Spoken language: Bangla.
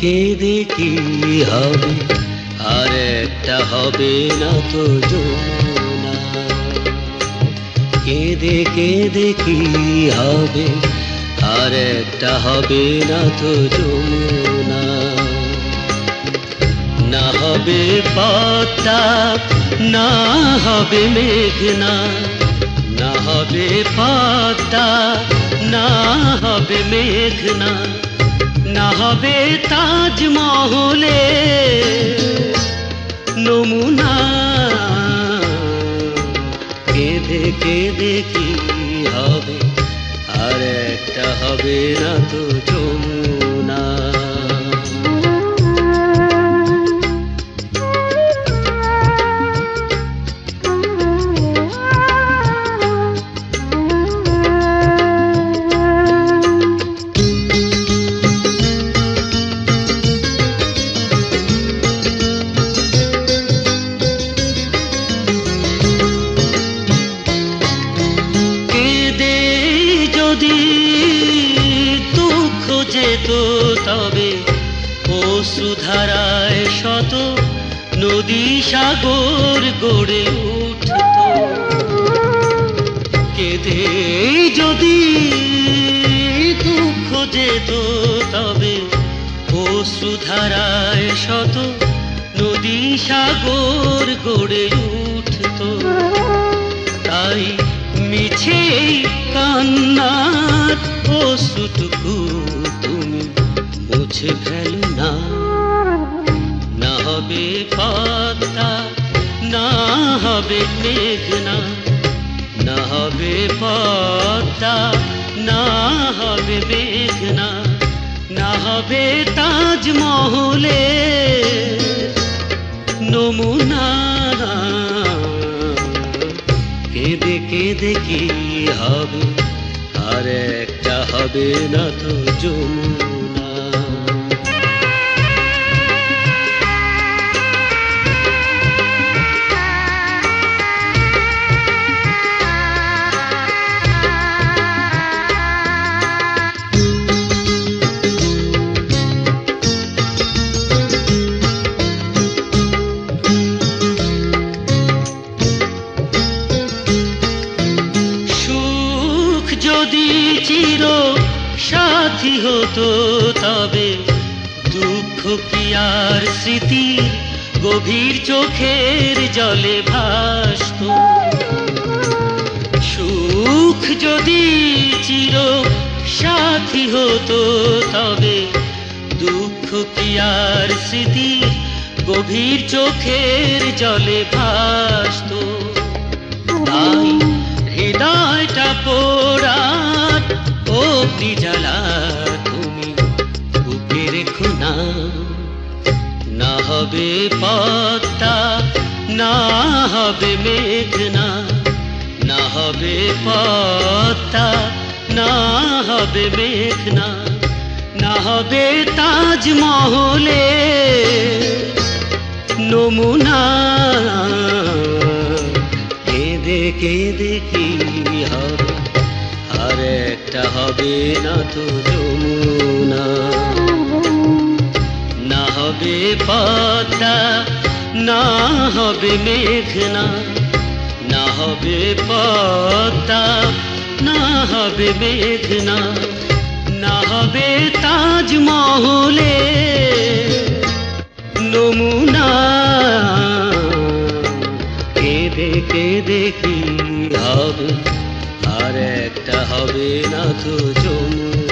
কেঁদে কি হবে, আর একটা হবে না তো যমুনা। কেঁদে কেঁদে কি হবে, আর একটা হবে না তো যমুনা। না হবে পদ্মা না হবে মেঘনা। না হবে পদ্মা না হবে মেঘনা। না হবে তাজমহলে নমুনা। কেঁদে কেঁদে কি হবে? আর একটা হবে না তো যমুনা। তবে অশ্রুধারায় শত নদী সাগর গড়ে উঠত। কেঁদে যদি দুঃখ যেত, তবে অশ্রুধারায় শত নদী সাগর গড়ে উঠত। তাই মিছে কান্নার অশ্রুটুকু মুছে ফেলো না না হবে পদ্মা না হবে মেঘনা। না হবে পদ্মা না হবে মেঘনা। না হবে তাজমহলে নমুনা কেঁদে কেঁদে কি হবে? আর একটা হবে না তো যমুনা যদি চির সাথী হতো তবে দুঃখ কি আর স্মৃতি? গভীর চোখের জলে ভাসত। সুখ যদি চির সাথী হতো তবে দুঃখ কি আর স্মৃতি? গভীর চোখের জলে ভাসত। তাই হবে পদ্মা না হবে মেঘনা, না হবে পদ্মা না হবে মেঘনা, না হবে তাজমহলে নমুনা। কেঁদে কেঁদে কি হবে? আর একটা হবে না তো যমুনা। পদ্মা না হবে মেঘনা, না হবে পতা না হবে মেঘনা, না হবে তাজমহলে নমুনা। কেঁদে কেঁদে কি হবে? আর একটা হবে না তো যমুনা।